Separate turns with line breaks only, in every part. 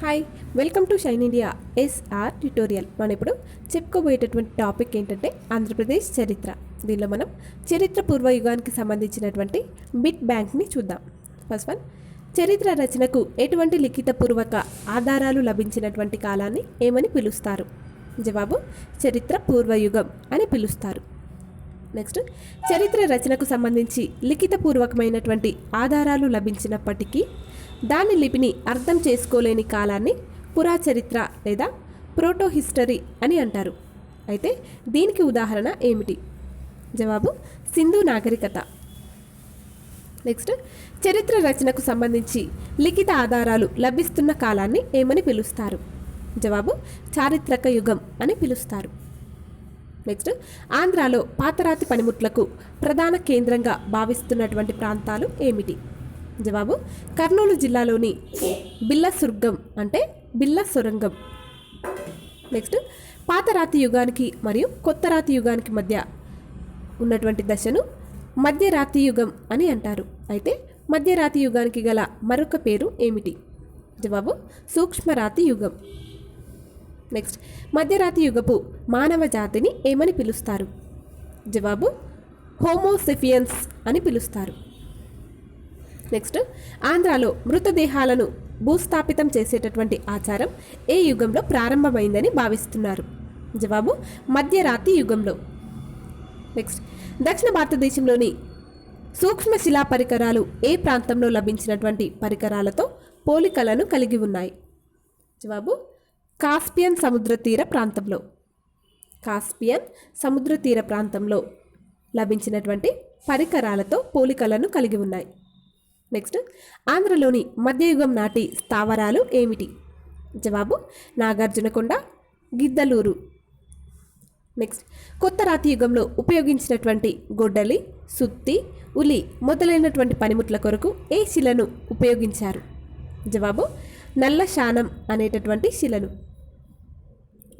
Hi welcome to shine India SR tutorial. మనం ఇప్పుడు చెప్పుకోబోయేటటువంటి topic ఏంటంటే ఆంధ్రప్రదేశ్ చరిత్ర. దీనిలో మనం చరిత్ర పూర్వయుగానికి సంబంధించినటువంటి బిట్ బ్యాంక్ని చూద్దాం. ఫస్ట్ వన్ చరిత్ర రచనకు ఎటువంటి లిఖితపూర్వక ఆధారాలు లభించినటువంటి కాలాన్ని ఏమని పిలుస్తారు? జవాబు చరిత్ర పూర్వయుగం అని పిలుస్తారు. నెక్స్ట్ చరిత్ర రచనకు సంబంధించి లిఖితపూర్వకమైనటువంటి ఆధారాలు లభించినప్పటికీ దాని లిపిని అర్థం చేసుకోలేని కాలాన్ని పురాచరిత్ర లేదా ప్రోటో హిస్టరీ అని అంటారు. అయితే దీనికి ఉదాహరణ ఏమిటి? జవాబు సింధు నాగరికత. నెక్స్ట్ చరిత్ర రచనకు సంబంధించి లిఖిత ఆధారాలు లభిస్తున్న కాలాన్ని ఏమని పిలుస్తారు? జవాబు చారిత్రక యుగం అని పిలుస్తారు. నెక్స్ట్ ఆంధ్రాలో పాతరాతి పనిముట్లకు ప్రధాన కేంద్రంగా భావిస్తున్నటువంటి ప్రాంతాలు ఏమిటి? జవాబు కర్నూలు జిల్లాలోని బిల్ల సుర్గం అంటే బిల్ల సొరంగం నెక్స్ట్ పాత రాతి యుగానికి మరియు కొత్త రాతి యుగానికి మధ్య ఉన్నటువంటి దశను మధ్యరాతి యుగం అని అంటారు. అయితే మధ్యరాతి యుగానికి గల మరొక పేరు ఏమిటి? జవాబు సూక్ష్మరాతి యుగం. నెక్స్ట్ మధ్యరాతి యుగపు మానవ జాతిని ఏమని పిలుస్తారు? జవాబు హోమోసెఫియన్స్ అని పిలుస్తారు. నెక్స్ట్ ఆంధ్రాలో మృతదేహాలను భూస్థాపితం చేసేటటువంటి ఆచారం ఏ యుగంలో ప్రారంభమైందని భావిస్తున్నారు? జవాబు మధ్యరాతి యుగంలో. నెక్స్ట్ దక్షిణ భారతదేశంలోని సూక్ష్మ శిలా పరికరాలు ఏ ప్రాంతంలో లభించినటువంటి పరికరాలతో పోలికలను కలిగి ఉన్నాయి? జవాబు కాస్పియన్ సముద్ర తీర ప్రాంతంలో. కాస్పియన్ సముద్ర తీర ప్రాంతంలో లభించినటువంటి పరికరాలతో పోలికలను కలిగి ఉన్నాయి. నెక్స్ట్ ఆంధ్రలోని మధ్యయుగం నాటి స్థావరాలు ఏమిటి? జవాబు నాగార్జునకొండ గిద్దలూరు. నెక్స్ట్ కొత్త రాతి యుగంలో ఉపయోగించినటువంటి గొడ్డలి సుత్తి ఉలి మొదలైనటువంటి పనిముట్ల కొరకు ఏ శిలను ఉపయోగించారు? జవాబు నల్ల శానం అనేటటువంటి శిలను.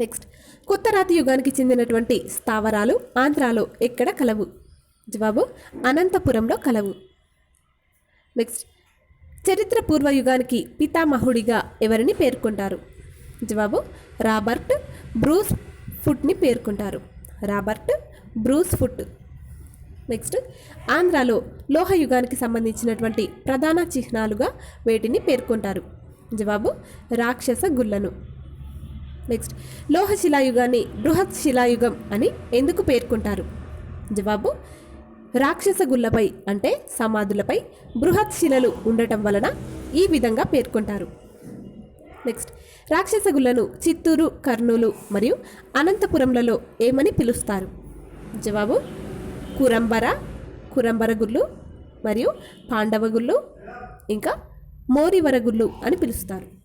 నెక్స్ట్ కొత్త రాతి యుగానికి చెందినటువంటి స్థావరాలు ఆంధ్రాలో ఎక్కడ కలవు? జవాబు అనంతపురంలో కలవు. నెక్స్ట్ చరిత్ర పూర్వ యుగానికి పితామహుడిగా ఎవరిని పేర్కొంటారు? జవాబు రాబర్ట్ బ్రూస్ ఫుట్ని పేర్కొంటారు. Robert Bruce foot. నెక్స్ట్ ఆంధ్రాలో లోహ యుగానికి సంబంధించినటువంటి ప్రధాన చిహ్నాలుగా వేటిని పేర్కొంటారు? జవాబు రాక్షస గుళ్ళను. నెక్స్ట్ లోహ శిలాయుగాన్ని బృహత్ శిలాయుగం అని ఎందుకు పేర్కొంటారు? జవాబు రాక్షస గుళ్ళపై అంటే సమాధులపై బృహత్ శిలలు ఉండటం వలన ఈ విధంగా పేర్కొంటారు. నెక్స్ట్ రాక్షస గుళ్ళను చిత్తూరు కర్నూలు మరియు అనంతపురంలలో ఏమని పిలుస్తారు? జవాబు కురంబర కురంబర గుళ్ళు మరియు పాండవ గుళ్ళు ఇంకా మోరివర గుళ్ళు అని పిలుస్తారు.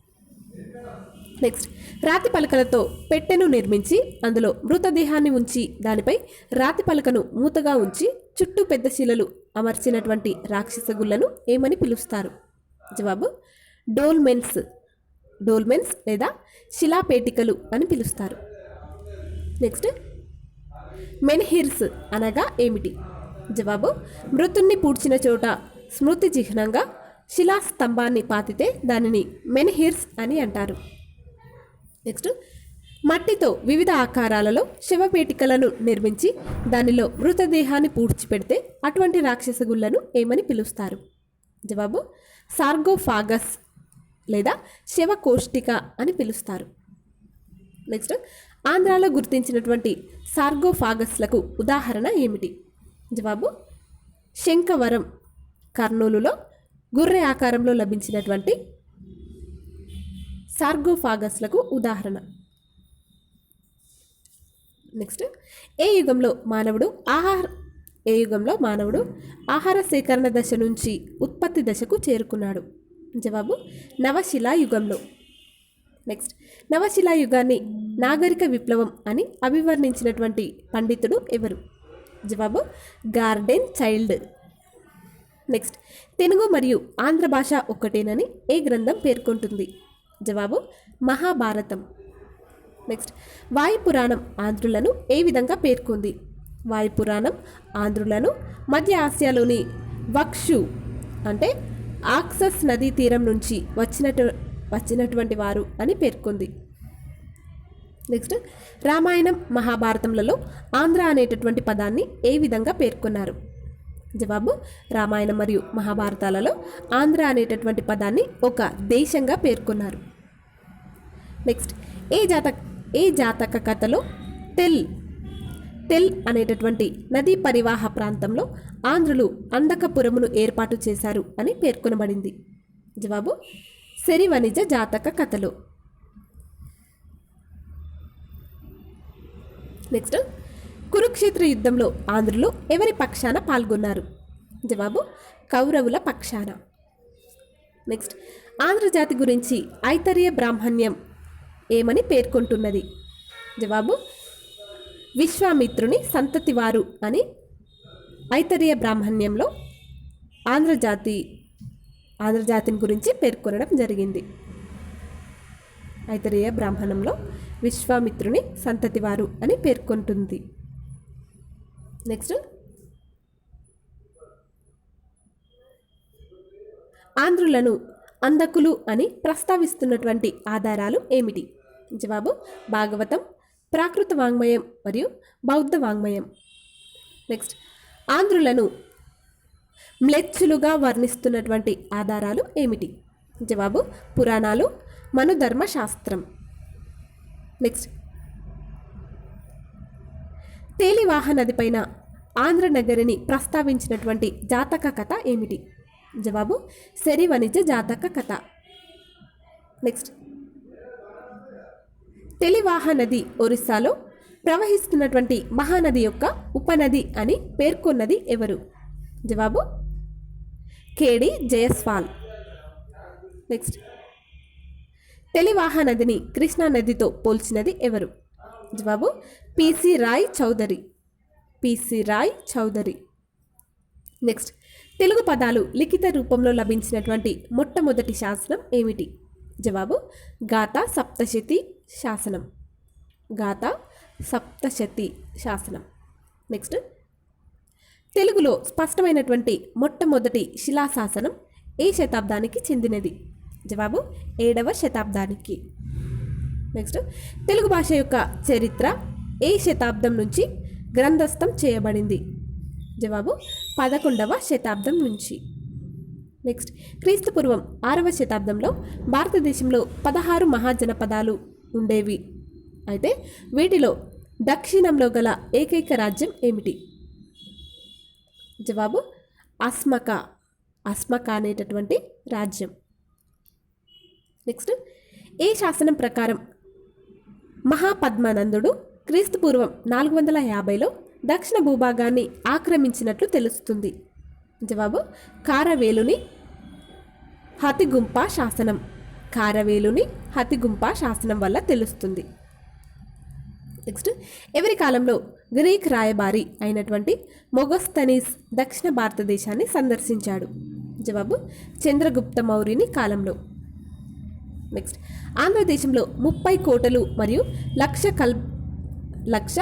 నెక్స్ట్ రాతి పలకలతో పెట్టెను నిర్మించి అందులో మృతదేహాన్ని ఉంచి దానిపై రాతి పలకను మూతగా ఉంచి చుట్టూ పెద్ద శిలలు అమర్చినటువంటి రాక్షస గుళ్ళను ఏమని పిలుస్తారు? జవాబు డోల్మెన్స్ డోల్మెన్స్ లేదా శిలాపేటికలు అని పిలుస్తారు. నెక్స్ట్ మెన్హిర్స్ అనగా ఏమిటి? జవాబు మృతుణ్ణి పూడ్చిన చోట స్మృతి చిహ్నంగా శిలాస్తంభాన్ని పాతితే దానిని మెన్హిర్స్ అని అంటారు. నెక్స్ట్ మట్టితో వివిధ ఆకారాలలో శవపేటికలను నిర్మించి దానిలో మృతదేహాన్ని పూడ్చిపెడితే అటువంటి రాక్షస గుళ్ళను ఏమని పిలుస్తారు? జవాబు సార్గోఫాగస్ లేదా శవకోష్టిక అని పిలుస్తారు. నెక్స్ట్ ఆంధ్రాలో గుర్తించినటువంటి సార్గోఫాగస్లకు ఉదాహరణ ఏమిటి? జవాబు శంఖవరం కర్నూలులో గుర్రె ఆకారంలో లభించినటువంటి సార్గోఫాగస్లకు ఉదాహరణ. నెక్స్ట్ ఏ యుగంలో మానవుడు ఆహార ఏ యుగంలో మానవుడు ఆహార సేకరణ దశ నుంచి ఉత్పత్తి దశకు చేరుకున్నాడు? జవాబు నవశిలా యుగంలో. నెక్స్ట్ నవశిలా యుగాన్ని నాగరిక విప్లవం అని అభివర్ణించినటువంటి పండితుడు ఎవరు? జవాబు గార్డెన్ చైల్డ్. నెక్స్ట్ తెలుగు మరియు ఆంధ్ర భాష ఒక్కటేనని ఏ గ్రంథం పేర్కొంటుంది? జవాబు మహాభారతం. నెక్స్ట్ వాయుపురాణం ఆంధ్రులను ఏ విధంగా పేర్కొంది? వాయుపురాణం ఆంధ్రులను మధ్య ఆసియాలోని వక్షు అంటే ఆక్సస్ నదీ తీరం నుంచి వచ్చినటు వచ్చినటువంటి వారు అని పేర్కొంది. నెక్స్ట్ రామాయణం మహాభారతంలలో ఆంధ్ర అనేటటువంటి పదాన్ని ఏ విధంగా పేర్కొన్నారు? జవాబు రామాయణం మరియు మహాభారతాలలో ఆంధ్ర అనేటటువంటి పదాన్ని ఒక దేశంగా పేర్కొన్నారు. నెక్స్ట్ ఏ జాతక ఏ జాతక కథలో? తెల్. తెల్ అనేటటువంటి నదీ పరివాహ ప్రాంతంలో ఆంధ్రులు అందకపురమును ఏర్పాటు చేశారు అని పేర్కొనబడింది. జవాబు? శరివణిజ జాతక కథలో. నెక్స్ట్. కురుక్షేత్ర యుద్ధంలో ఆంధ్రులు ఎవరి పక్షాన పాల్గొన్నారు? జవాబు? కౌరవుల పక్షాన. నెక్స్ట్. ఆంధ్రజాతి గురించి ఐతర్య బ్రాహ్మణ్యం ఏమని పేర్కొంటున్నది? జవాబు విశ్వామిత్రుని సంతతివారు అని ఐతరీయ బ్రాహ్మణ్యంలో ఆంధ్రజాతి ఆంధ్రజాతిని గురించి పేర్కొనడం జరిగింది. ఐతరీయ బ్రాహ్మణంలో విశ్వామిత్రుని సంతతివారు అని పేర్కొంటుంది. నెక్స్ట్. ఆంధ్రులను అందకులు అని ప్రస్తావిస్తున్నటువంటి ఆధారాలు ఏమిటి? జవాబు భాగవతం ప్రాకృత వాంగ్మయం మరియు బౌద్ధ వాంగ్మయం. నెక్స్ట్ ఆంధ్రులను మ్లెచ్చులుగా వర్ణిస్తున్నటువంటి ఆధారాలు ఏమిటి? జవాబు పురాణాలు మనుధర్మ శాస్త్రం నెక్స్ట్ తేలివాహ నదిపైన ఆంధ్ర నగరిని ప్రస్తావించినటువంటి జాతక కథ ఏమిటి? జవాబు సెరివనిజ జాతక కథ. నెక్స్ట్. తెలివాహ నది ఒరిస్సాలో ప్రవహిస్తున్నటువంటి మహానది యొక్క ఉపనది అని పేర్కొన్నది ఎవరు? జవాబు కేడి జయస్వాల్. నెక్స్ట్. తెలివాహ నదిని కృష్ణా నదితో పోల్చినది ఎవరు? జవాబు PC Ray Chaudhuri. PC Ray Chaudhuri. Next. Telugu పదాలు లిఖిత రూపంలో లభించినటువంటి మొట్టమొదటి శాసనం ఏమిటి? జవాబు గాథ సప్తశతి శాసనం. గాథ సప్తశతి శాసనం. నెక్స్ట్. తెలుగులో స్పష్టమైనటువంటి మొట్టమొదటి శిలాశాసనం ఏ శతాబ్దానికి చెందినది? జవాబు ఏడవ శతాబ్దానికి. నెక్స్ట్. తెలుగు భాష యొక్క చరిత్ర ఏ శతాబ్దం నుంచి గ్రంథస్థం చేయబడింది? జవాబు పదకొండవ శతాబ్దం నుంచి. నెక్స్ట్ క్రీస్తుపూర్వం ఆరవ శతాబ్దంలో భారతదేశంలో పదహారు మహాజనపదాలు ఉండేవి. అయితే వీటిలో దక్షిణంలో గల ఏకైక రాజ్యం ఏమిటి? జవాబు అస్మక. అస్మక అనేటటువంటి రాజ్యం. నెక్స్ట్ ఏ శాసనం ప్రకారం మహాపద్మానందుడు క్రీస్తుపూర్వం నాలుగు వందల యాభైలో దక్షిణ భూభాగాన్ని ఆక్రమించినట్లు తెలుస్తుంది. జవాబు కారవేలుని హతిగుంప శాసనం. కారవేలుని హతిగుంప శాసనం వల్ల తెలుస్తుంది. నెక్స్ట్ ఎవరి కాలంలో గ్రీక్ రాయబారి అయినటువంటి మొగస్తనీస్ దక్షిణ భారతదేశాన్ని సందర్శించాడు? జవాబు చంద్రగుప్త మౌర్యుని కాలంలో. నెక్స్ట్ ఆంధ్రదేశంలో ముప్పై కోటలు మరియు లక్ష కల్ లక్ష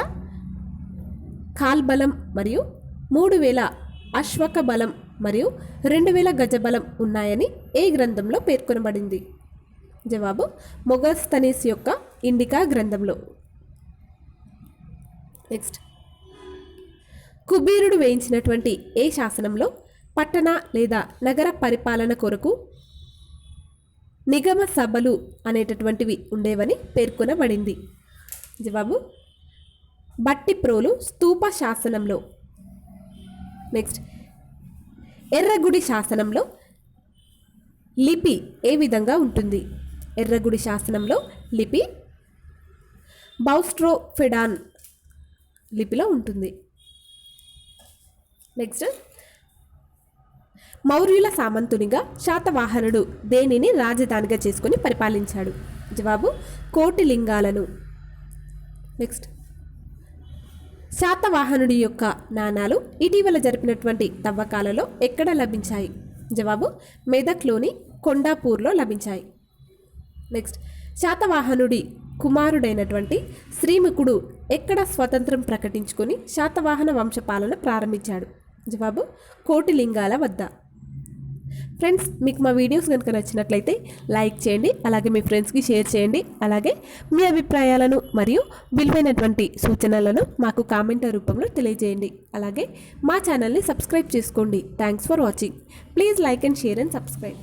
కాల్బలం మరియు మూడు వేల అశ్వక బలం మరియు రెండు వేల గజబలం ఉన్నాయని ఏ గ్రంథంలో పేర్కొనబడింది? జవాబు మొగస్తనీస్ యొక్క ఇండికా గ్రంథంలో. నెక్స్ట్. కుబీరుడు వేయించినటువంటి ఏ శాసనంలో పట్టణ లేదా నగర పరిపాలన కొరకు నిగమ సభలు అనేటటువంటివి ఉండేవని పేర్కొనబడింది? జవాబు బట్టి ప్రోలు స్తూప శాసనంలో. నెక్స్ట్ ఎర్రగుడి శాసనంలో లిపి ఏ విధంగా ఉంటుంది? ఎర్రగుడి శాసనంలో లిపి బౌస్ట్రోఫెడాన్ లిపిలో ఉంటుంది. నెక్స్ట్ మౌర్యుల సామంతునిగా శాతవాహనుడు దేనిని రాజధానిగా చేసుకొని పరిపాలించాడు? జవాబు కోటి లింగాలను నెక్స్ట్ శాతవాహనుడి యొక్క నాణాలు ఇటీవల జరిపినటువంటి తవ్వకాలలో ఎక్కడ లభించాయి? జవాబు మెదక్లోని కొండాపూర్లో లభించాయి. నెక్స్ట్ శాతవాహనుడి కుమారుడైనటువంటి శ్రీముఖుడు ఎక్కడ స్వతంత్రం ప్రకటించుకొని శాతవాహన వంశపాలన ప్రారంభించాడు? జవాబు కోటిలింగాల వద్ద. ఫ్రెండ్స్ మీకు మా వీడియోస్ కనుక నచ్చినట్లయితే లైక్ చేయండి అలాగే మీ ఫ్రెండ్స్కి షేర్ చేయండి అలాగే మీ అభిప్రాయాలను మరియు విలువైనటువంటి సూచనలను మాకు కామెంట్ రూపంలో తెలియజేయండి. అలాగే మా ఛానల్ని సబ్స్క్రైబ్ చేసుకోండి. Thanks for watching please like and share and subscribe